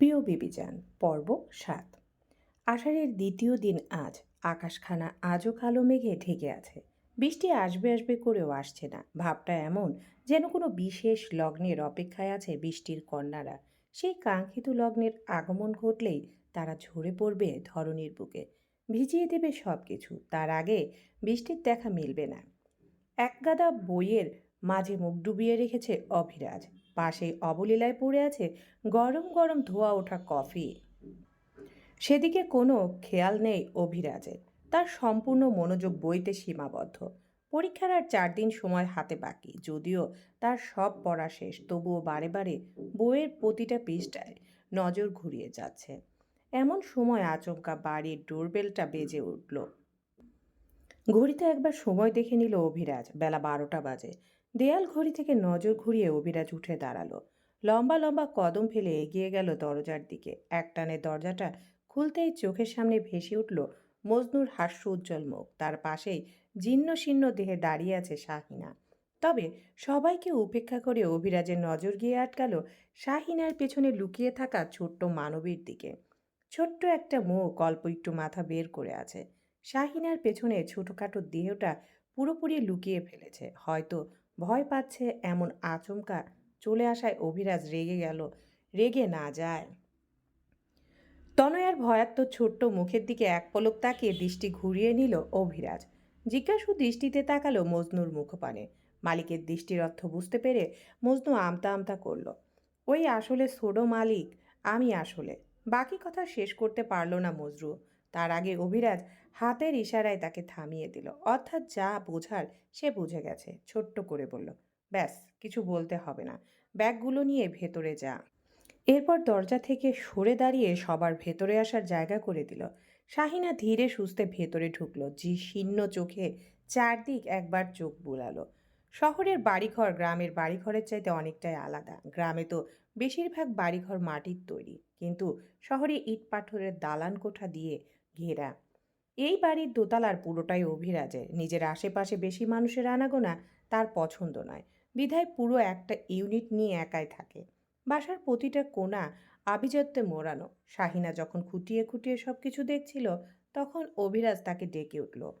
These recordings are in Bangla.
প্রিয় বিবিজান, পর্ব সাত। আষাঢ়ের দ্বিতীয় দিন আজ, আকাশখানা আজও কালো মেঘে ঢেকে আছে। বৃষ্টি আসবে আসবে করেও আসছে না। ভাবটা এমন যেন কোনো বিশেষ লগ্নের অপেক্ষায় আছে বৃষ্টির কন্যারা। সেই কাঙ্ক্ষিত লগ্নের আগমন ঘটলেই তারা ঝরে পড়বে ধরনীর বুকে। ভিজিয়ে দেবে সব কিছু তার আগে বৃষ্টির দেখা মিলবে না। একগাদা বইয়ের মাঝে মুখ ডুবিয়ে রেখেছে অভিরাজ। পাশেই অবলীলায় পড়ে আছে গরম গরম ধোয়া ওঠা কফি। সেদিকে কোনো খেয়াল নেই অভিরাজের। তার সম্পূর্ণ মনোযোগ বইতে সীমাবদ্ধ। পরীক্ষার আর চার দিন সময় হাতে বাকি, যদিও তার সব পড়া শেষ, তবুও বারে বারে বইয়ের প্রতিটা পৃষ্ঠায় নজর ঘুরিয়ে যাচ্ছে। এমন সময় আচমকা বাড়ির ডোরবেলটা বেজে উঠল। ঘড়িতে একবার সময় দেখে নিল অভিরাজ, বেলা বারোটা বাজে। দেয়াল ঘড়ি থেকে নজর ঘুরিয়ে অভিরাজ উঠে দাঁড়াল। লম্বা লম্বা কদম ফেলে এগিয়ে গেল দরজার দিকে। একটানে দরজাটা খুলতেই চোখের সামনে ভেসে উঠল মজনুর হাস্য উজ্জ্বল মুখ। তার পাশেই জীর্ণ শীর্ণ দেহে দাঁড়িয়ে আছে শাহিনা। তবে সবাইকে উপেক্ষা করে অভিরাজের নজর গিয়ে আটকাল শাহিনার পেছনে লুকিয়ে থাকা ছোট্ট মানবীর দিকে। ছোট্ট একটা মুখ, অল্প একটু মাথা বের করে আছে। শাহিনার পেছনে ছোটোখাটো দেহটা পুরোপুরি লুকিয়ে ফেলেছে। হয়তো ভয় পাচ্ছে এমন আচমকা চলে আসায় অভিরাজ রেগে গেল, রেগে না যায়। তনয়ার ভয়াত্ম ছোট্ট মুখের দিকে এক পলক তাকিয়ে দৃষ্টি ঘুরিয়ে নিল অভিরাজ। জিজ্ঞাসু দৃষ্টিতে তাকালো মজনুর মুখপানে। মালিকের দৃষ্টির অর্থ বুঝতে পেরে মজনু আমতা আমতা করল, ওই আসলে সোডো মালিক, আমি আসলে। বাকি কথা শেষ করতে পারল না মজরু তার আগে অভিরাজ হাতের ইশারায় তাকে থামিয়ে দিল। অর্থাৎ যা বোঝার সে বুঝে গেছে। ছোট্ট করে বলল, ব্যাস, কিছু বলতে হবে না। ব্যাগগুলো নিয়ে ভেতরে যা। এরপর দরজা থেকে সরে দাঁড়িয়ে সবার ভেতরে আসার জায়গা করে দিল। শাহিনা ধীরে সুস্থে ভেতরে ঢুকলো জি শীর্ণ চোখে চারদিক একবার চোখ বুলালো। শহরের বাড়িঘর গ্রামের বাড়িঘরের চাইতে অনেকটাই আলাদা। গ্রামে তো বেশিরভাগ বাড়িঘর মাটির তৈরি। কিন্তু শহরে ইট পাথরের দালান কোঠা দিয়ে ঘেরা। এই বাড়ির দোতলার পুরোটাই অভিরাজের নিজের আশেপাশে বেশি মানুষের আনাগোনা তার পছন্দ নয়। বিধায় পুরো একটা ইউনিট নিয়ে একাই থাকে। বাসার প্রতিটা কোণা আভিজাত্যে মোড়ানো। শাহিনা যখন খুঁটিয়ে খুঁটিয়ে সব কিছু দেখছিল, তখন অভিরাজ তাকে ডেকে উঠল।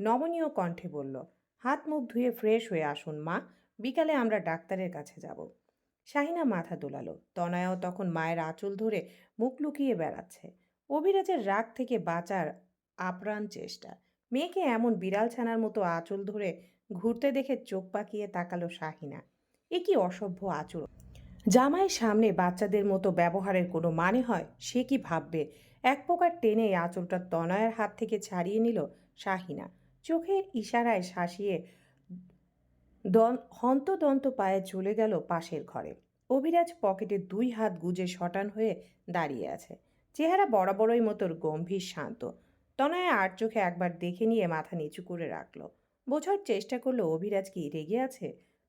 নমনীয় কণ্ঠে বলল, হাত মুখ ধুয়ে ফ্রেশ হয়ে আসুন, মা। বিকালে আমরা ডাক্তারের কাছে যাব। শাহিনা মাথা দোলালো। তনয়াও তখন মায়ের আঁচল ধরে মুখ লুকিয়ে বেড়াচ্ছে। অভিরাজের রাগ থেকে বাঁচার আপ্রাণ চেষ্টা। মেয়েকে এমন বিড়াল ছানার মতো আঁচল ধরে ঘুরতে দেখে চোখ পাকিয়ে তাকালো শাহিনা। এ কি অসভ্য আচরণ। জামাইয়ের সামনে বাচ্চাদের মতো ব্যবহারের কোনো মানে হয়? সে কি ভাববে? এক প্রকার টেনে আঁচলটা তনয়ের হাত থেকে ছাড়িয়ে নিল শাহিনা। চোখের ইশারায় শাসিয়ে দন, হন্তদন্ত পায়ে চলে গেল পাশের ঘরে। অভিরাজ পকেটে দুই হাত গুজে শটান হয়ে দাঁড়িয়ে আছে। চেহারা বরাবরই মতোর গম্ভীর, শান্ত। তনয়া আর চোখে একবার দেখে নিয়ে মাথা নিচু করে রাখল। বোঝার চেষ্টা করল, অভিরাজ কি রেগে আছে?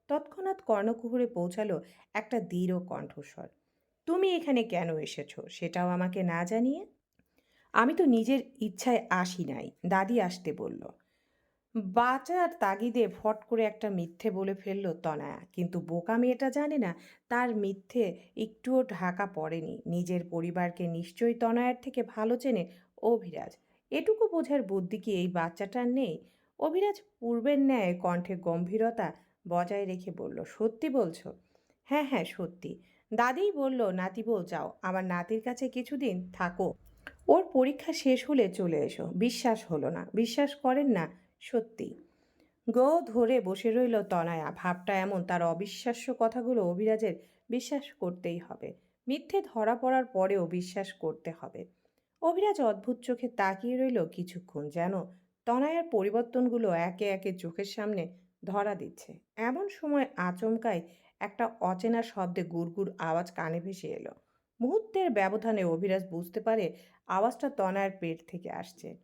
তৎক্ষণাৎ কর্ণকুহরে পৌঁছালো একটা দৃঢ় কণ্ঠস্বর। তুমি এখানে কেন এসেছ? সেটাও আমাকে না জানিয়ে? আমি তো নিজের ইচ্ছায় আসি নাই, দাদি আসতে বলল। বাঁচার তাগিদে ফট করে একটা মিথ্যে বলে ফেলল তনায়া। কিন্তু বোকা মেয়েটা জানে না, তার মিথ্যে একটুও ঢাকা পড়েনি। নিজের পরিবারকে নিশ্চয়ই তনয়ার থেকে ভালো চেনে অভিরাজ। এটুকু বোঝার বুদ্ধি কি এই বাচ্চাটার নেই? অভিরাজ পূর্বের ন্যায় কণ্ঠে গম্ভীরতা বজায় রেখে বলল, সত্যি বলছো? হ্যাঁ হ্যাঁ সত্যি। দাদিই বলল, নাতি বউ, যাও, আমার নাতির কাছে কিছুদিন থাকো। ওর পরীক্ষা শেষ হলে চলে এসো। বিশ্বাস হলো না। বিশ্বাস করেন না, সত্যি। গো ধরে বসে রইল তনয়া। ভাবটা এমন, তার অবিশ্বাস্য কথাগুলো অভিরাজের বিশ্বাস করতেই হবে। মিথ্যে ধরা পড়ার পরেও বিশ্বাস করতে হবে। অভিরাজ অদ্ভুত চোখে তাকিয়ে রইল কিছুক্ষণ যেন তনয়ার পরিবর্তনগুলো একে একে চোখের সামনে ধরা দিচ্ছে। এমন সময় আচমকায় একটা অচেনা শব্দে গুড়গুড় আওয়াজ কানে ভেসে এলো। মুহূর্তের ব্যবধানে অভিরাজ বুঝতে পারে আওয়াজটা তনয়ার পেট থেকে আসছে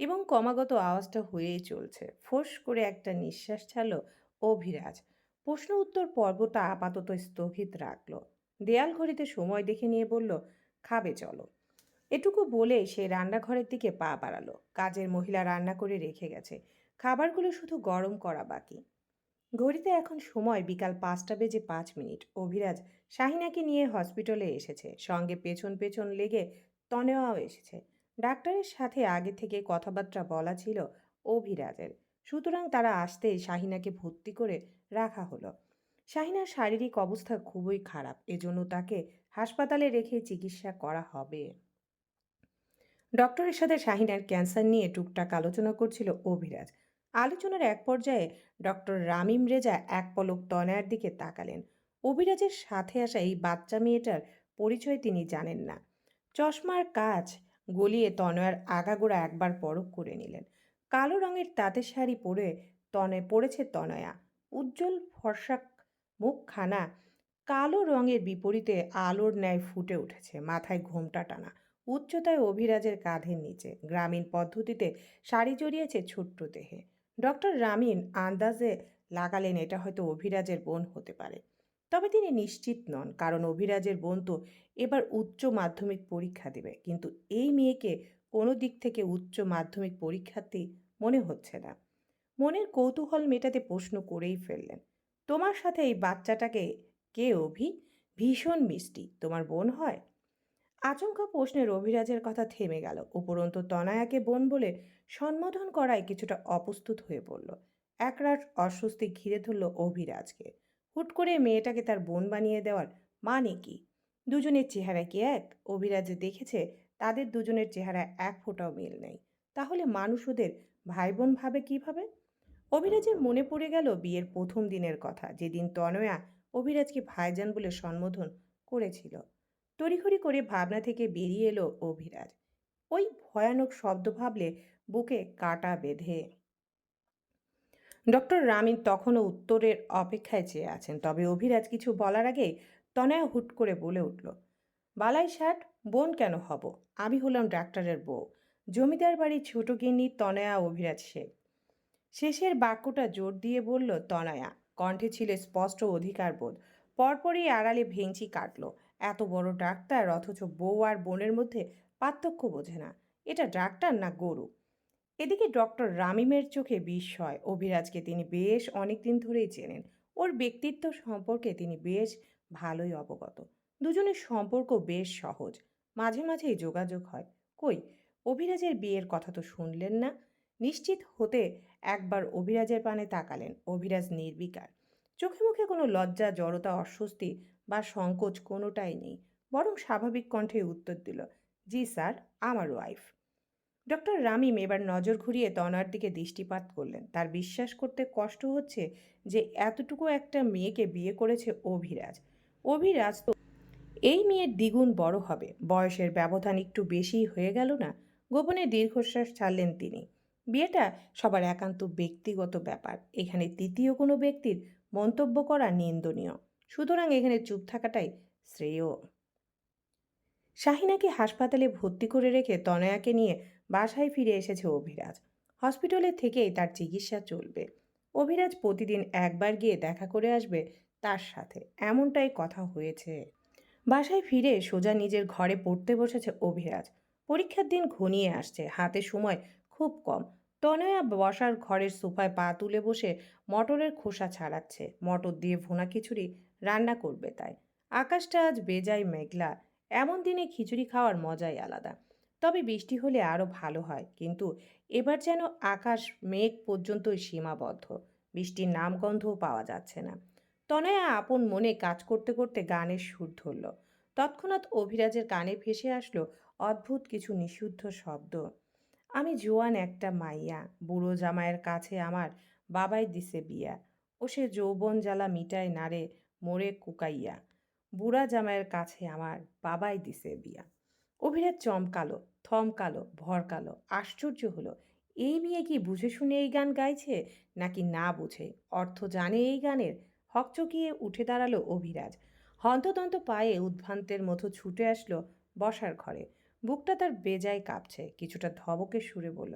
এবং ক্রমাগত আওয়াজটা হয়েই চলছে। ফোঁস করে একটা নিঃশ্বাস ছাড়ল অভিরাজ। প্রশ্ন উত্তর পর্বটা আপাতত স্থগিত রাখল। দেয়াল ঘড়িতে সময় দেখে নিয়ে বলল, খাবে, চলো। এটুকু বলে সে রান্নাঘরের দিকে পা বাড়ালো। কাজের মহিলা রান্না করে রেখে গেছে। খাবারগুলো শুধু গরম করা বাকি। ঘড়িতে এখন সময় বিকাল পাঁচটা বেজে পাঁচ মিনিট। অভিরাজ শাহিনাকে নিয়ে হসপিটালে এসেছে। সঙ্গে পেছন পেছন লেগে তনেওয়াও এসেছে। ডাক্তারের সাথে আগে থেকে কথাবার্তা বলা ছিল অভিরাজের। সুতরাং তারা আসতেই শাহিনাকে ভর্তি করে রাখা হলো। শাহিনার শারীরিক অবস্থা খুবই খারাপ। এজন্য তাকে হাসপাতালে রেখে চিকিৎসা করা হবে। ডক্টরের সাথে শাহিনার ক্যান্সার নিয়ে টুকটাক আলোচনা করছিল অভিরাজ। আলোচনার এক পর্যায়ে ডক্টর রামিম রেজা এক পলক তনয়ার দিকে তাকালেন। অভিরাজের সাথে আসা এই বাচ্চা মেয়েটার পরিচয় তিনি জানেন না। চশমার কাজ গলিয়ে তনয়ার আগাগোড়া একবার পরখ করে নিলেন। কালো রঙের তাঁতের শাড়ি পরে তনে পড়েছে তনয়া। উজ্জ্বল ফর্সা মুখখানা কালো রঙের বিপরীতে আলোর ন্যায় ফুটে উঠেছে, মাথায় ঘোমটা টানা। উচ্চতায় অভিরাজের কাঁধের নিচে। গ্রামীণ পদ্ধতিতে শাড়ি জড়িয়েছে ছোট্ট দেহে। ডক্টর রামিন আন্দাজে লাগালেন এটা হয়তো অভিরাজের বোন হতে পারে। তবে তিনি নিশ্চিত নন, কারণ অভিরাজের বোন তো এবার উচ্চ মাধ্যমিক পরীক্ষা দেবে। কিন্তু এই মেয়েকে কোনো দিক থেকে উচ্চ মাধ্যমিক পরীক্ষার্থী মনে হচ্ছে না। মনের কৌতূহল মেটাতে প্রশ্ন করেই ফেললেন, তোমার সাথে এই বাচ্চাটাকে কে অভি? ভীষণ মিষ্টি। তোমার বোন হয়? আচমকা প্রশ্নের অভিরাজের কথা থেমে গেল। উপরন্তু তনায়াকে বোন বলে সম্বোধন করায় কিছুটা অপ্রস্তুত হয়ে পড়ল। একরাশ অস্বস্তি ঘিরে ধরল অভিরাজকে। হুট করে মেয়েটাকে তার বোন বানিয়ে দেওয়ার মানে কি? দুজনের চেহারা কি এক? অভিরাজ দেখেছে তাদের দুজনের চেহারা এক ফোঁটাও মিল নেই। তাহলে মানুষ ওদের ভাই বোন ভাবে কীভাবে? অভিরাজের মনে পড়ে গেল বিয়ের প্রথম দিনের কথা, যেদিন তনয়া অভিরাজকে ভাইজান বলে সম্বোধন করেছিল। তড়িঘড়ি করে ভাবনা থেকে বেরিয়ে এলো অভিরাজ। ওই ভয়ানক শব্দ ভাবলে বুকে কাটা বেঁধে। ডক্টর রামিন তখনও উত্তরের অপেক্ষায় চেয়ে আছেন, তবে অভিরাজ কিছু বলার আগেই তনয়া হুট করে বলে উঠল, বালাই ষাট, বোন কেন হব? আমি হলাম ডাক্তারের বউ। জমিদার বাড়ির ছোট গিন্নি তনয়া অভিরাজ শেখ শেষের বাক্যটা জোর দিয়ে বলল তনয়া, কণ্ঠে ছিল স্পষ্ট অধিকার বোধ পরপরই আড়ালে ভেঞ্চি কাটল। এত বড় ডাক্তার অথচ বউ আর বোনের মধ্যে পার্থক্য বোঝে না। এটা ডাক্তার না গরু? এদিকে ডক্টর রামিমের চোখে বিস্ময়। অভিরাজকে তিনি বেশ অনেক দিন ধরেই চেনেন। ওর ব্যক্তিত্ব সম্পর্কে তিনি বেশ ভালোই অবগত। দুজনের সম্পর্ক বেশ সহজ। মাঝে মাঝেই যোগাযোগ হয়। কই, অভিরাজের বিয়ের কথা তো শুনলেন না? নিশ্চিত হতে একবার অভিরাজের পানে তাকালেন। অভিরাজ নির্বিকার। চোখে মুখে কোনো লজ্জা, জড়তা, অস্বস্তি বা সংকোচ কোনোটাই নেই। বরং স্বাভাবিক কণ্ঠে উত্তর দিল, জি স্যার, আমার ওয়াইফ ডক্টর রামিম এবার নজর ঘুরিয়ে তনার দিকে দৃষ্টিপাত করলেন। তার বিশ্বাস করতে কষ্ট হচ্ছে যে এতটুকু একটা মেয়েকে বিয়ে করেছে অভিরাজ। অভিরাজ তো এই মেয়ের দ্বিগুণ বড় হবে। বয়সের ব্যবধান একটু বেশিই হয়ে গেল না? গোপনে দীর্ঘশ্বাস ছাড়লেন তিনি। বিয়েটা সবার একান্ত ব্যক্তিগত ব্যাপার। এখানে তৃতীয় কোনো ব্যক্তির মন্তব্য করা নিন্দনীয়। সুতরাং এখানে চুপ থাকাটাই শ্রেয়। শাহিনাকে হাসপাতালে ভর্তি করে রেখে তনয়াকে নিয়ে বাসায় ফিরে এসেছে অভিরাজ। হসপিটালে থেকেই তার চিকিৎসা চলবে। অভিরাজ প্রতিদিন একবার গিয়ে দেখা করে আসবে তার সাথে। এমনটাই কথা হয়েছে। বাসায় ফিরে সোজা নিজের ঘরে পড়তে বসেছে অভিরাজ। পরীক্ষার দিন ঘনিয়ে আসছে। হাতে সময় খুব কম। তনয়া বসার ঘরের সোফায় পা তুলে বসে মটরের খোসা ছাড়াচ্ছে। মটর দিয়ে ভুনা খিচুড়ি রান্না করবে তাই। আকাশটা আজ বেজায় মেঘলা। এমন দিনে খিচুড়ি খাওয়ার মজাই আলাদা। তবে বৃষ্টি হলে আরও ভালো হয়, কিন্তু এবার যেন আকাশ মেঘ পর্যন্তই সীমাবদ্ধ। বৃষ্টির নামগন্ধও পাওয়া যাচ্ছে না। তনয়া আপন মনে কাজ করতে করতে গানের সুর ধরল। তৎক্ষণাৎ অভিরাজের কানে ভেসে আসলো অদ্ভুত কিছু নিষিদ্ধ শব্দ। আমি জোয়ান একটা মাইয়া। বুড়ো জামাইয়ের কাছে আমার বাবাই দিছে বিয়া। ও সে যৌবন জ্বালা মিটায় নারে মোরে কুকাইয়া। বুড়া জামাইয়ের কাছে আমার বাবাই দিছে বিয়া। অভিরাজ চমকালো, থমকালো, ভরকালো, আশ্চর্য হলো, এই মেয়ে কি বুঝে শুনে এই গান গাইছে নাকি না বুঝে? অর্থ জানে এই গানের? হকচকিয়ে উঠে দাঁড়াল অভিরাজ। হন্তদন্ত পায়ে উদ্ভ্রান্তের মতো ছুটে আসলো বসার ঘরে। বুকটা তার বেজায় কাঁপছে, কিছুটা ধবকে সুরে বলল,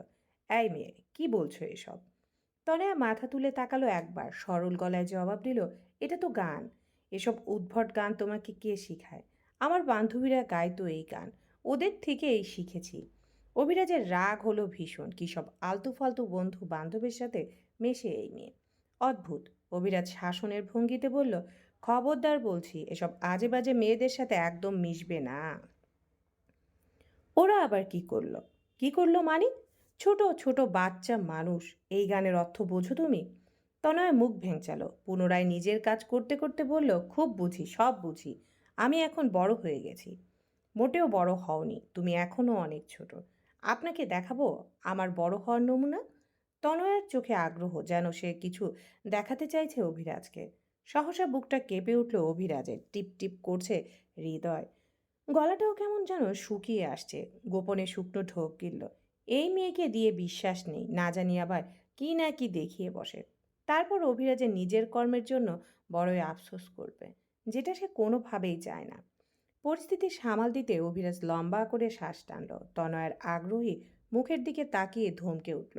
এই মেয়ে, কি বলছো এসব? তনয়া মাথা তুলে তাকালো একবার, সরল গলায় জবাব দিল, এটা তো গান। এসব উদ্ভট গান তোমাকে কে শিখায়? আমার বান্ধবীরা গাইতো এই গান, ওদের থেকে এই শিখেছি। অভিরাজের রাগ হলো ভীষণ, কী সব আলতু ফালতু বন্ধু বান্ধবের সাথে মেশে এই মেয়ে? অদ্ভুত। অভিরাজ শাসনের ভঙ্গিতে বলল, খবরদার বলছি, এসব আজে বাজে মেয়েদের সাথে একদম মিশবে না। ওরা আবার কি করল? কি করল মানে ছোট ছোট বাচ্চা মানুষ। এই গানের অর্থ বোঝো তুমি? তনয় মুখ ভেঙচালো। পুনরায় নিজের কাজ করতে করতে বলল, খুব বুঝি, সব বুঝি। আমি এখন বড় হয়ে গেছি। মোটেও বড় হওনি। তুমি এখনও অনেক ছোট। আপনাকে দেখাবো আমার বড় হওয়ার নমুনা? তনয়ের চোখে আগ্রহ যেন সে কিছু দেখাতে চাইছে অভিরাজকে। সহসা বুকটা কেঁপে উঠল অভিরাজের। টিপ টিপ করছে হৃদয়। গলাটাও কেমন যেন শুকিয়ে আসছে। গোপনে শুকনো ঢোক গিলল। এই মেয়েকে দিয়ে বিশ্বাস নেই, না জানি আবার কি না কি দেখিয়ে বসে। তারপর অভিরাজের নিজের কর্মের জন্য বড়ই আফসোস করবে, যেটা সে কোনোভাবেই চায় না। পরিস্থিতি সামাল দিতে অভিরাজ লম্বা করে শ্বাস টানল। তনয়ের আগ্রহী মুখের দিকে তাকিয়ে ধমকে উঠল,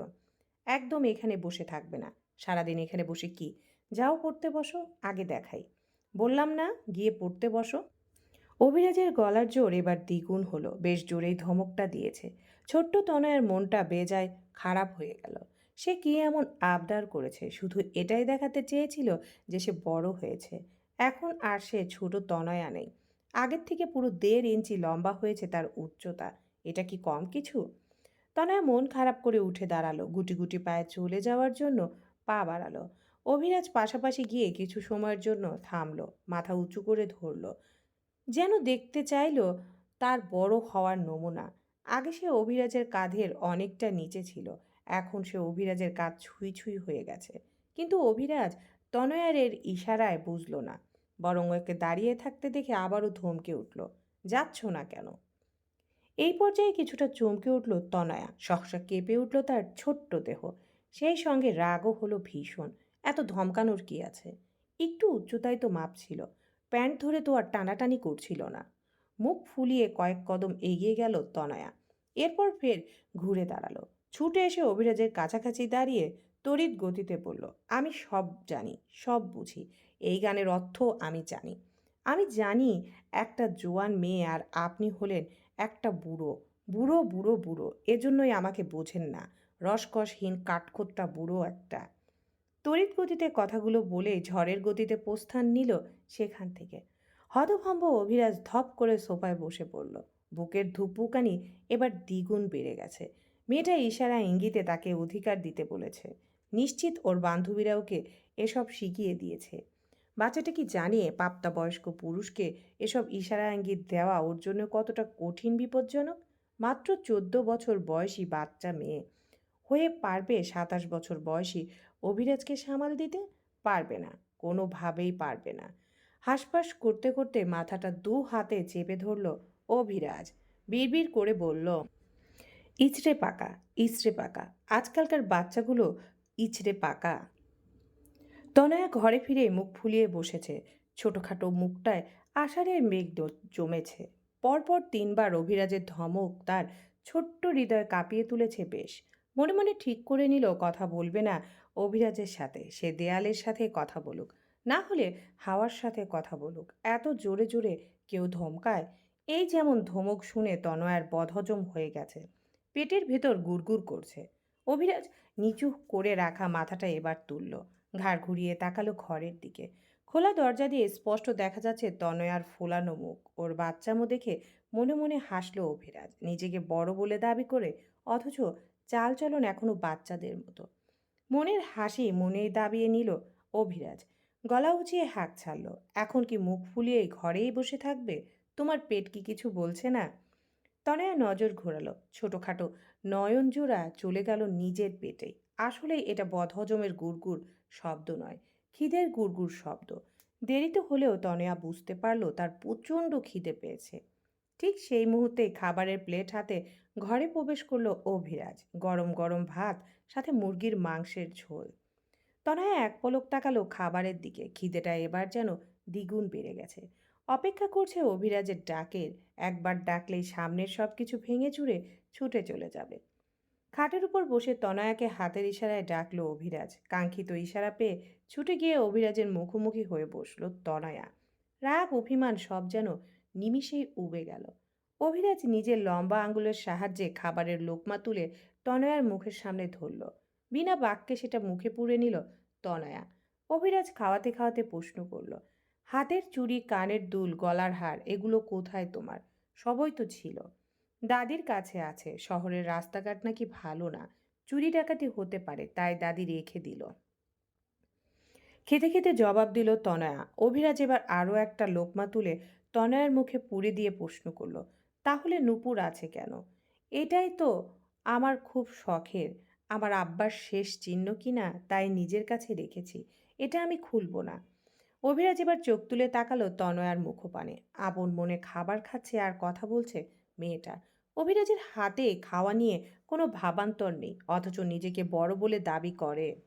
একদম এখানে বসে থাকবে না। সারাদিন এখানে বসে কি? যাও পড়তে বসো, আগে দেখাই। বললাম না, গিয়ে পড়তে বসো। অভিরাজের গলার জোর এবার দ্বিগুণ হলো। বেশ জোরেই ধমকটা দিয়েছে। ছোট্ট তনয়ের মনটা বেজায় খারাপ হয়ে গেল। সে কি এমন আবদার করেছে? শুধু এটাই দেখাতে চেয়েছিল যে সে বড় হয়েছে। এখন আর সে ছোট তনয়া নেই। আগের থেকে পুরো দেড় ইঞ্চি লম্বা হয়েছে তার উচ্চতা। এটা কি কম কিছু? তনয়া মন খারাপ করে উঠে দাঁড়াল। গুটি গুটি পায়ে চলে যাওয়ার জন্য পা বাড়ালো। অভিরাজ পাশাপাশি গিয়ে কিছু সময়ের জন্য থামলো। মাথা উঁচু করে ধরলো। যেন দেখতে চাইলো তার বড় হওয়ার নমুনা। আগে সে অভিরাজের কাঁধের অনেকটা নিচে ছিল, এখন সে অভিরাজের কাঁধ ছুঁই ছুঁই হয়ে গেছে। কিন্তু অভিরাজ তনয়ারের ইশারায় বুঝলো না, বরং ওকে দাঁড়িয়ে থাকতে দেখে আবারও ধমকে উঠল, যাচ্ছ না কেন? এই পর্যায়ে কিছুটা চমকে উঠল তনয়া সহসা কেঁপে উঠল তার ছোট্ট দেহ। সেই সঙ্গে রাগও হলো ভীষণ, এত ধমকানোর কি আছে? একটু উচ্চতায় তো মাপ ছিল প্যান্ট ধরে তো আর টানাটানি করছিল না। মুখ ফুলিয়ে কয়েক কদম এগিয়ে গেল তনয়া। এরপর ফের ঘুরে দাঁড়াল। ছুটে এসে অভিরাজের কাছাকাছি দাঁড়িয়ে তড়িৎ গতিতে বলল, আমি সব জানি, সব বুঝি। এই গানের অর্থ আমি জানি। আমি জানি একটা জোয়ান মেয়ে আর আপনি হলেন একটা বুড়ো। বুড়ো বুড়ো বুড়ো। এজন্যই আমাকে বোঝেন না। রসকসহীন কাঠখোট্টা বুড়ো একটা। তড়িৎ গতিতে কথাগুলো বলে ঝড়ের গতিতে প্রস্থান নিল সেখান থেকে। হতভম্ব অভিরাজ ধপ করে সোফায় বসে পড়ল। বুকের ধুকপুকানি এবার দ্বিগুণ বেড়ে গেছে। মেয়েটা ইশারা ইঙ্গিতে তাকে অধিকার দিতে বলেছে। নিশ্চিত ওর বান্ধবীরা ওকে এসব শিখিয়ে দিয়েছে। বাচ্চাটা কি জানে প্রাপ্তবয়স্ক পুরুষকে এসব ইশারা ইঙ্গিত দেওয়া ওর জন্য কতটা কঠিন বিপজ্জনক? মাত্র চোদ্দ বছর বয়সী বাচ্চা মেয়ে। হয়ে পারবে সাতাশ বছর বয়সী অভিরাজকে সামাল দিতে পারবে না, কোনোভাবেই পারবে না। হাসপাস করতে করতে মাথাটা দু হাতে চেপে ধরল অভিরাজ। বিড়বিড় করে বলল ইচড়ে পাকা ইচড়ে পাকা, আজকালকার বাচ্চাগুলো ইচড়ে পাকা। তনয়া ঘরে ফিরে মুখ ফুলিয়ে বসেছে। ছোটোখাটো মুখটায় আষাঢ়ের মেঘ জমেছে। পরপর তিনবার অভিরাজের ধমক তার ছোট্ট হৃদয় কাঁপিয়ে তুলেছে বেশ। মনে মনে ঠিক করে নিল, কথা বলবে না অভিরাজের সাথে, সে দেয়ালের সাথে কথা বলুক, না হলে হাওয়ার সাথে কথা বলুক, এত জোরে জোরে কেউ ধমকায়, এই যেমন ধমক শুনে তনয়ার বদহজম হয়ে গেছে। পেটের ভেতর গুড়গুড় করছে। অভিরাজ নিচু করে রাখা মাথাটা এবার তুলল, ঘাড় ঘুরিয়ে তাকালো ঘরের দিকে। খোলা দরজা দিয়ে স্পষ্ট দেখা যাচ্ছে তনয়ার ফোলানো মুখ। ওর বাচ্চামো দেখে মনে মনে হাসলো অভিরাজ, নিজেকে বড় বলে দাবি করে, অথচ চালচলন এখনও বাচ্চাদের মতো। মনের হাসি মনে দাবিয়ে নিল অভিরাজ। গলা উঁচিয়ে হাঁক ছাড়ল। এখন কি মুখ ফুলিয়ে ঘরেই বসে থাকবে? তোমার পেট কি কিছু বলছে না? তনয়া নজর ঘোরালো। ছোটোখাটো নয়নজোড়া চলে গেল নিজের পেটে। আসলে এটা বদহজমের গুড়গুড় শব্দ নয়, খিদের গুড়গুড় শব্দ। দেরিতে হলেও তনয়া বুঝতে পারল তার প্রচণ্ড খিদে পেয়েছে। ঠিক সেই মুহূর্তে খাবারের প্লেট হাতে ঘরে প্রবেশ করল অভিরাজ। গরম গরম ভাত, সাথে মুরগির মাংসের ঝোল। তনয়া এক পলক তাকালো খাবারের দিকে। খিদেটা এবার যেন দ্বিগুণ বেড়ে গেছে। অপেক্ষা করছে অভিরাজের ডাকের। একবার ডাকলেই সামনের সব কিছু ভেঙে চুরে ছুটে চলে যাবে। খাটের উপর বসে তনয়াকে হাতের ইশারায় ডাকলো অভিরাজ। কাঙ্ক্ষিত ইশারা পেয়ে ছুটে গিয়ে অভিরাজের মুখোমুখি হয়ে বসল তনয়া। রাগ, অভিমান সব যেন নিমিষেই উবে গেল। অভিরাজ নিজের লম্বা আঙ্গুলের সাহায্যে খাবারের লোকমা তুলে তনয়ার মুখের সামনে ধরল। বিনা বাক্যে সেটা মুখে পুড়ে নিল তনয়া। অভিরাজ খাওয়াতে খাওয়াতে প্রশ্ন করল, হাতের চুড়ি, কানের দুল, গলার হার, এগুলো কোথায় তোমার? সবই তো ছিল। দাদির কাছে আছে, শহরের রাস্তাঘাট নাকি ভালো না। চুরি ডাকাতি হতে পারে, তাই দাদি রেখে দিল। খেতে খেতে জবাব দিল তনয়া। অভিরাজ এবার আরও একটা লোকমা তুলে তনয়ার মুখে পুড়ে দিয়ে প্রশ্ন করল, তাহলে নূপুর আছে কেন? এটাই তো আমার খুব শখের। আমার আব্বার শেষ চিহ্ন কিনা তাই নিজের কাছে রেখেছি। এটা আমি খুলবো না। অভিরাজ এবার চোখ তুলে তাকালো তনয়ার মুখপানে। আপন মনে খাবার খাচ্ছে আর কথা বলছে মেয়েটা। অভিরাজের হাতে খাওয়া নিয়ে কোনো ভাবান্তর নেই, অথচ নিজেকে বড় বলে দাবি করে।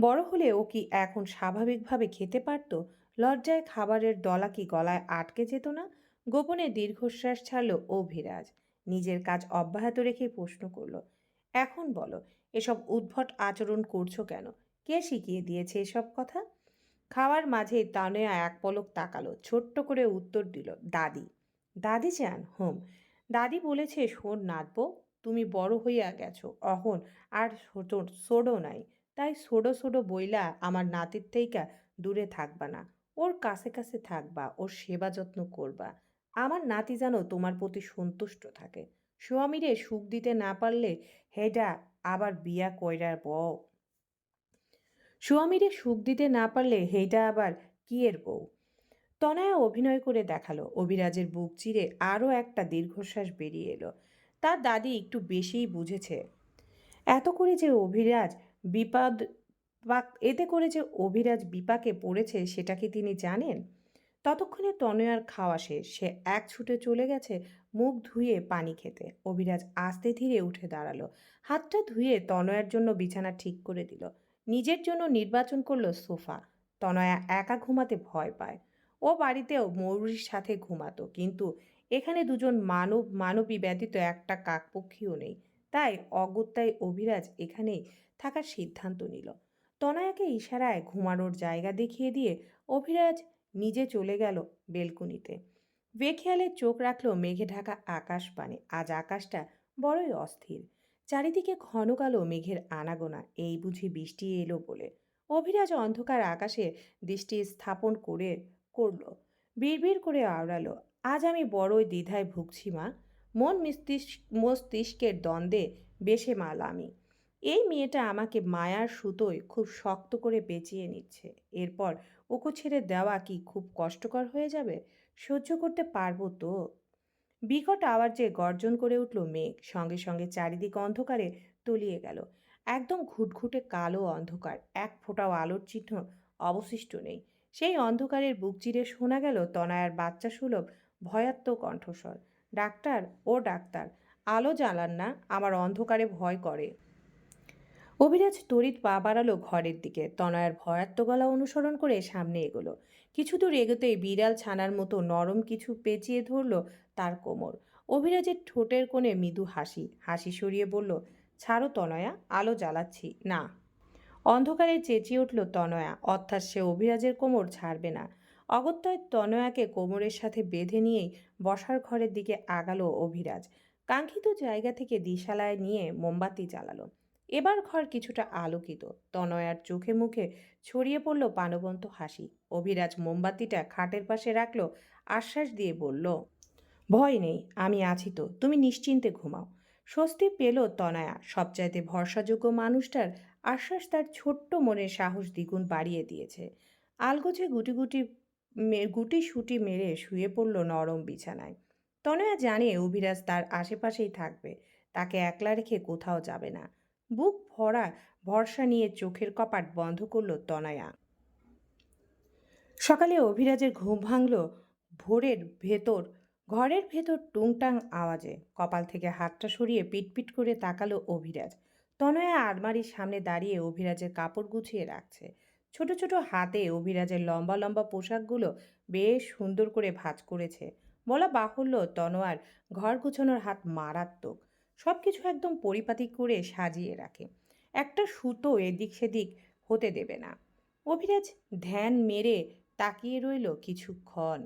বড় হলে ও কি এখন স্বাভাবিকভাবে খেতে পারত? লজ্জায় খাবারের দলা কি গলায় আটকে যেত না? গোপনে দীর্ঘশ্বাস ছাড়ল অভিরাজ। নিজের কাজ অব্যাহত রেখে প্রশ্ন করল, এখন বলো, এসব উদ্ভট আচরণ করছ কেন? কে শিখিয়ে দিয়েছে এসব কথা? খাওয়ার মাঝে তানয়া এক পলক তাকালো, ছোট্ট করে উত্তর দিল, দাদি। দাদি চান? হোম। দাদি বলেছে, শোন নাতবো, তুমি বড় হইয়া গেছো, অহন আর সোডো নাই। তাই সোডো সোডো বইলা আমার নাতির থেইকা দূরে থাকবা না। ওর কাছে কাছে থাকবা, ওর সেবা যত্ন করবা। আমার নাতি যেন তোমার প্রতি সন্তুষ্ট থাকে। স্বামীরে সুখ দিতে না পারলে হেডা আবার বিয়া কইরার বউ। স্বামীরে সুখ দিতে না পারলে হেডা আবার কিয়ের বউ? তনয়া অভিনয় করে দেখাল। অভিরাজের বুক চিরে আরও একটা দীর্ঘশ্বাস বেরিয়ে এলো। তার দাদি একটু বেশিই বুঝেছে। এত করে যে অভিরাজ বিপদ পাক- এতে করে যে অভিরাজ বিপাকে পড়েছে সেটা কি তিনি জানেন? ততক্ষণে তনয়ার খাওয়া শেষ। সে এক ছুটে চলে গেছে মুখ ধুয়ে পানি খেতে। অভিরাজ আস্তে ধীরে উঠে দাঁড়াল। হাতটা ধুয়ে তনয়ার জন্য বিছানা ঠিক করে দিল। নিজের জন্য নির্বাচন করল সোফা। তনয়া একা ঘুমাতে ভয় পায়। ও বাড়িতেও মৌরির সাথে ঘুমাতো। কিন্তু এখানে দুজন মানব, মানবী ব্যতীত একটা কাকপক্ষীও নেই। তাই অগত্যায় অভিরাজ এখানেই থাকার সিদ্ধান্ত নিল। তনয়াকে ইশারায় ঘুমানোর জায়গা দেখিয়ে দিয়ে অভিরাজ নিজে চলে গেল বেলকুনিতে। বেখেয়ালে চোখ রাখল মেঘে ঢাকা আকাশ পানে আজ আকাশটা বড়ই অস্থির। চারিদিকে ঘন কালো মেঘের আনাগোনা, এই বুঝি বৃষ্টি এলো বলে। অভিরাজ অন্ধকার আকাশে দৃষ্টি স্থাপন করে, করল। বিড়বিড় করে আওড়ালো, আজ আমি বড়ই দ্বিধায় ভুগছি মা। মন মস্তিষ্ক, মস্তিষ্কের দ্বন্দ্বে বেশে মাল আমি। এই মেয়েটা আমাকে মায়ার সুতোয় খুব শক্ত করে পেঁচিয়ে নিচ্ছে। এরপর ওকে ছেড়ে দেওয়া কি খুব কষ্টকর হয়ে যাবে? সহ্য করতে পারব তো? বিকট আওয়াজে গর্জন করে উঠল মেঘ সঙ্গে সঙ্গে চারিদিক অন্ধকারে তলিয়ে গেল। একদম ঘুটঘুটে কালো অন্ধকার, এক ফোঁটাও আলোর চিহ্ন অবশিষ্ট নেই। সেই অন্ধকারের বুক চিরে শোনা গেল তনায়ার বাচ্চা সুলভ ভয়াত্ম কণ্ঠস্বর। ডাক্তার, ও ডাক্তার, আলো জ্বালান না, আমার অন্ধকারে ভয় করে। অভিরাজ তড়িৎ পা বাড়ালো ঘরের দিকে। তনয়ার ভয়াত্ম গলা অনুসরণ করে সামনে এগোলো। কিছু দূর এগোতেই বিড়াল ছানার মতো নরম কিছু পেঁচিয়ে ধরল তার কোমর। অভিরাজের ঠোঁটের কোণে মৃদু হাসি। হাসি সরিয়ে বলল, ছাড়ো তনয়া, আলো জ্বালাচ্ছি। না। অন্ধকারে চেঁচিয়ে উঠল তনয়া। অর্থাৎ সে অভিরাজের কোমর ছাড়বে না। অগত্যয় তনয়াকে কোমরের সাথে বেঁধে নিয়েই বসার ঘরের দিকে আগালো অভিরাজ। কাঙ্ক্ষিত জায়গা থেকে দিশালায় নিয়ে মোমবাতি জ্বালালো। এবার ঘর কিছুটা আলোকিত। তনয়ার চোখে মুখে ছড়িয়ে পড়ল পানবন্ত হাসি। অভিরাজ মোমবাতিটা খাটের পাশে রাখল, আশ্বাস দিয়ে বলল, ভয় নেই, আমি আছি তো, তুমি নিশ্চিন্তে ঘুমাও। স্বস্তি পেল তনয়া। সবচাইতে ভরসাযোগ্য মানুষটার আশ্বাস তার ছোট্ট মনের সাহস দ্বিগুণ বাড়িয়ে দিয়েছে। আলগোছে গুটি গুটি গুটি সুটি মেরে শুয়ে পড়ল নরম বিছানায়। তনয়া জানে অভিরাজ তার আশেপাশেই থাকবে। তাকে একলা রেখে কোথাও যাবে না। বুক ভরা ভরসা নিয়ে চোখের কপাট বন্ধ করল তনয়া। সকালে অভিরাজের ঘুম ভাঙল ভোরের ভেতর, ঘরের ভেতর টুংটাং আওয়াজে। কপাল থেকে হাতটা সরিয়ে পিটপিট করে তাকালো অভিরাজ। তনয়া আলমারির সামনে দাঁড়িয়ে অভিরাজের কাপড় গুছিয়ে রাখছে। ছোট ছোট হাতে অভিরাজের লম্বা লম্বা পোশাকগুলো বেশ সুন্দর করে ভাঁজ করেছে। বলা বাহুল্য, তনোয়ার ঘর গুছানোর হাত মারাত্মক। সব কিছু একদম পরিপাটি করে সাজিয়ে রাখে। একটা সুতো এদিক সেদিক হতে দেবে না। অভিরাজ ধ্যান মেরে তাকিয়ে রইল কিছুক্ষণ।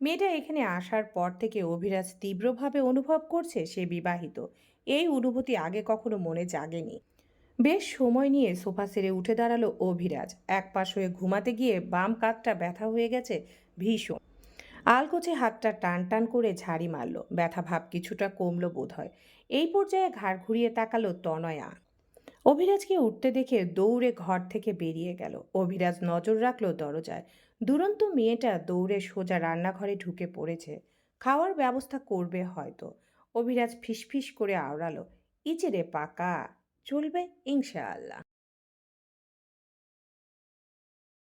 মেয়েটা এখানে আসার পর থেকে অভিরাজ তীব্রভাবে অনুভব করছে সে বিবাহিত। এই অনুভূতি আগে কখনো মনে জাগেনি। বেশ সময় নিয়ে সোফা সেরে উঠে দাঁড়াল অভিরাজ। এক পাশ হয়ে ঘুমাতে গিয়ে বাম কাতটা ব্যথা হয়ে গেছে ভীষণ। আলগোছে হাতটা টান টান করে ঝাড়ি মারল। ব্যথা ভাব কিছুটা কমলো বোধ হয় এই পর্যায়ে ঘাড় ঘুরিয়ে তাকালো তনয়া। অভিরাজকে উঠতে দেখে দৌড়ে ঘর থেকে বেরিয়ে গেল। অভিরাজ নজর রাখল দরজায়। দুরন্ত মেয়েটা দৌড়ে সোজা রান্নাঘরে ঢুকে পড়েছে। খাওয়ার ব্যবস্থা করবে হয়তো। অভিরাজ ফিসফিস করে আওড়ালো। ইচেরে পাকা। চলবে ইনশাআল্লাহ।